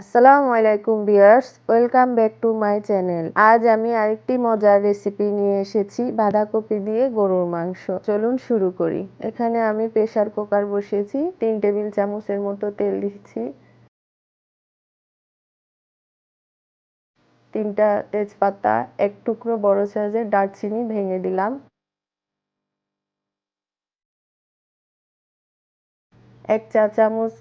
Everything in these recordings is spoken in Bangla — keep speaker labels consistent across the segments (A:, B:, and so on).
A: আসসালামু আলাইকুম viewers, welcome back to my channel. আজ আমি আরেকটি মজার রেসিপি নিয়ে এসেছি, বাঁধাকপি দিয়ে গরুর মাংস। চলুন শুরু করি। এখানে আমি প্রেসার কুকার বসিয়েছি, তিন টেবিল চামচের মতো তেল দিচ্ছি। তিনটা তেজপাতা, এক টুকরো বড় সাইজের দারচিনি ভেঙে দিলাম। এক চা চামচ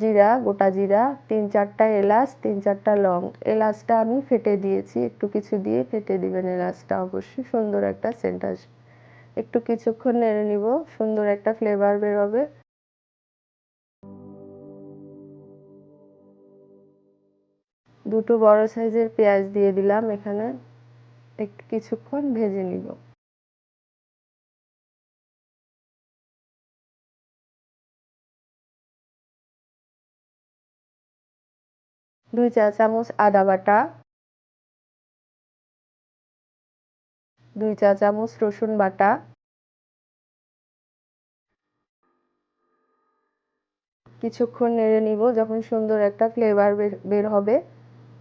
A: জিরা, গোটা জিরা, তিন চারটা এলাচ, তিন চারটা লং। এলাচটা আমি ফেটে দিয়েছি, একটু কিছু দিয়ে ফেটে দিবেন এলাচটা অবশ্যই, সুন্দর একটা সেন্ট আসবে। একটু কিছুক্ষণ নেড়ে নিব, সুন্দর একটা ফ্লেভার বেরোবে। দুটো বড় সাইজের পেঁয়াজ দিয়ে দিলাম এখানে। একটু কিছুক্ষণ ভেজে নিব। দুই চা চামচ আদা বাটা, দুই চা চামচ রসুন বাটা, কিছুক্ষণ নেড়ে নিব। যখন সুন্দর একটা ফ্লেভার বের হবে,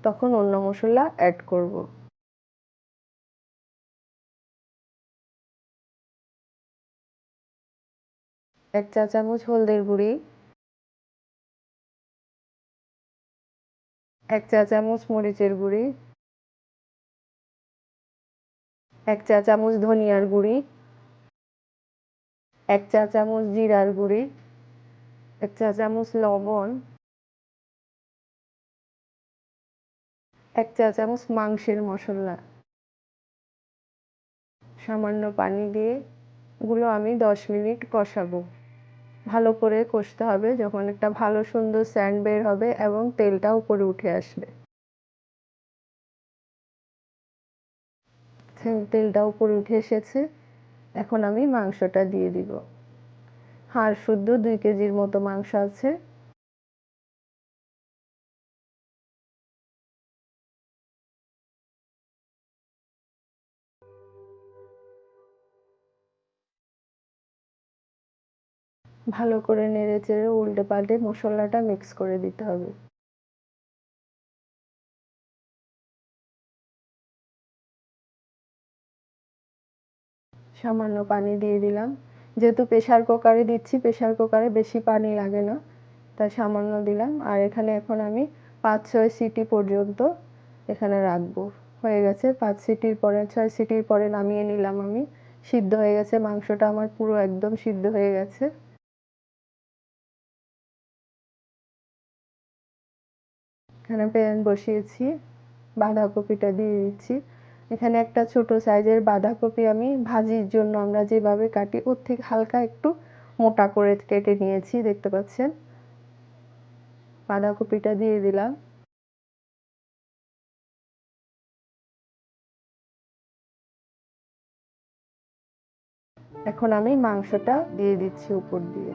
A: তখন অন্য মশলা অ্যাড করব। এক চা চামচ হলদের গুঁড়ি এক চা চামচ মরিচের গুঁড়ি, এক চা চামচ ধনিয়ার গুঁড়ি, এক চা চামচ জিরার গুঁড়ি, এক চা চামচ লবণ, এক চা চামচ মাংসের মশলা। সামান্য পানি দিয়ে গুলো আমি দশ মিনিট কষাবো। ভালো করে কষতে হবে যখন একটা ভালো সুন্দর স্যান্ড বের হবে এবং তেলটা উপরে উঠে আসবে। তেলটা উপরে উঠে এসেছে। এখন আমি মাংসটা দিয়ে দিব। হাড় শুদ্ধ দুই কেজির মতো মাংস আছে। ভালো করে নেড়ে চেড়ে উল্টে পাল্টে মশলাটা মিক্স করে দিতে হবে। সামান্য পানি দিয়ে দিলাম। যেহেতু প্রেশার কুকারে দিচ্ছি প্রেশার কুকারে বেশি পানি লাগে না, তাই সামান্য দিলাম। আর এখানে এখন আমি পাঁচ, ছয় সিটি পর্যন্ত এখানে রাখব। হয়ে গেছে, পাঁচ সিটির পরে, ছয় সিটির পরে নামিয়ে নিলাম আমি। সিদ্ধ হয়ে গেছে, মাংসটা আমার পুরো একদম সিদ্ধ হয়ে গেছে। এখানে প্যান বসিয়েছি, বাঁধাকপিটা দিয়ে দিচ্ছি। এখানে একটা ছোট সাইজের বাঁধাকপি আমি ভাজির জন্য আমরা যেভাবে কাটি, ওর থেকে হালকা একটু মোটা করে কেটে নিয়েছি, দেখতে পাচ্ছেন? বাঁধাকপিটা দিয়ে দিলাম। এখন আমি মাংসটা দিয়ে দিচ্ছি উপর দিয়ে।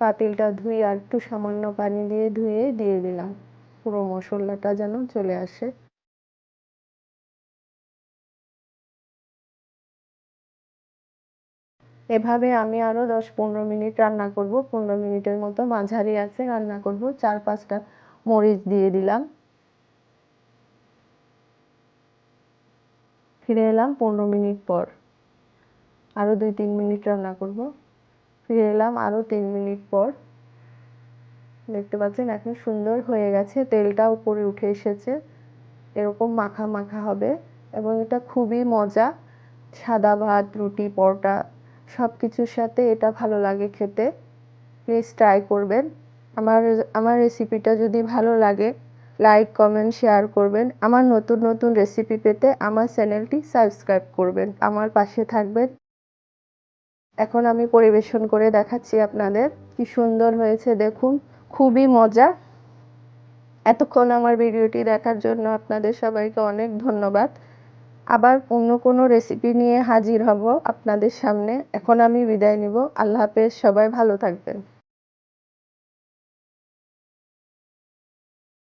A: পাতিলটা ধুয়ে আর একটু সামান্য পানি দিয়ে ধুয়ে দিয়ে দিলাম। পুরো মশলাটা যেন চলে আসে। এভাবে আমি আরও দশ পনেরো মিনিট রান্না করব। পনেরো মিনিটের মতো মাঝারি আছে, রান্না করব। চার পাঁচটা মরিচ দিয়ে দিলাম। ফিরে এলাম পনেরো মিনিট পর। আরও দুই তিন মিনিট রান্না করব। ফিরে এলাম আরও তিন মিনিট পর। দেখতে পাচ্ছেন এখন সুন্দর হয়ে গেছে, তেলটা উপরে উঠে এসেছে। এরকম মাখা মাখা হবে এবং এটা খুবই মজা। সাদা ভাত, রুটি, পরোটা সব কিছুর সাথে এটা ভালো লাগে খেতে। প্লিজ ট্রাই করবেন। আমার আমার রেসিপিটা যদি ভালো লাগে লাইক কমেন্ট শেয়ার করবেন। আমার নতুন নতুন রেসিপি পেতে আমার চ্যানেলটি সাবস্ক্রাইব করবেন। আমার পাশে থাকবেন। এখন আমি পরিবেশন করে দেখাচ্ছি আপনাদের কি সুন্দর হয়েছে, দেখুন, খুবই মজা। এতক্ষণ আমার ভিডিওটি দেখার জন্য আপনাদের সবাইকে অনেক ধন্যবাদ। আবার অন্য কোনো রেসিপি নিয়ে হাজির হব আপনাদের সামনে। এখন আমি বিদায় নিব। আল্লাহ হাফেজ, সবাই ভালো থাকবেন।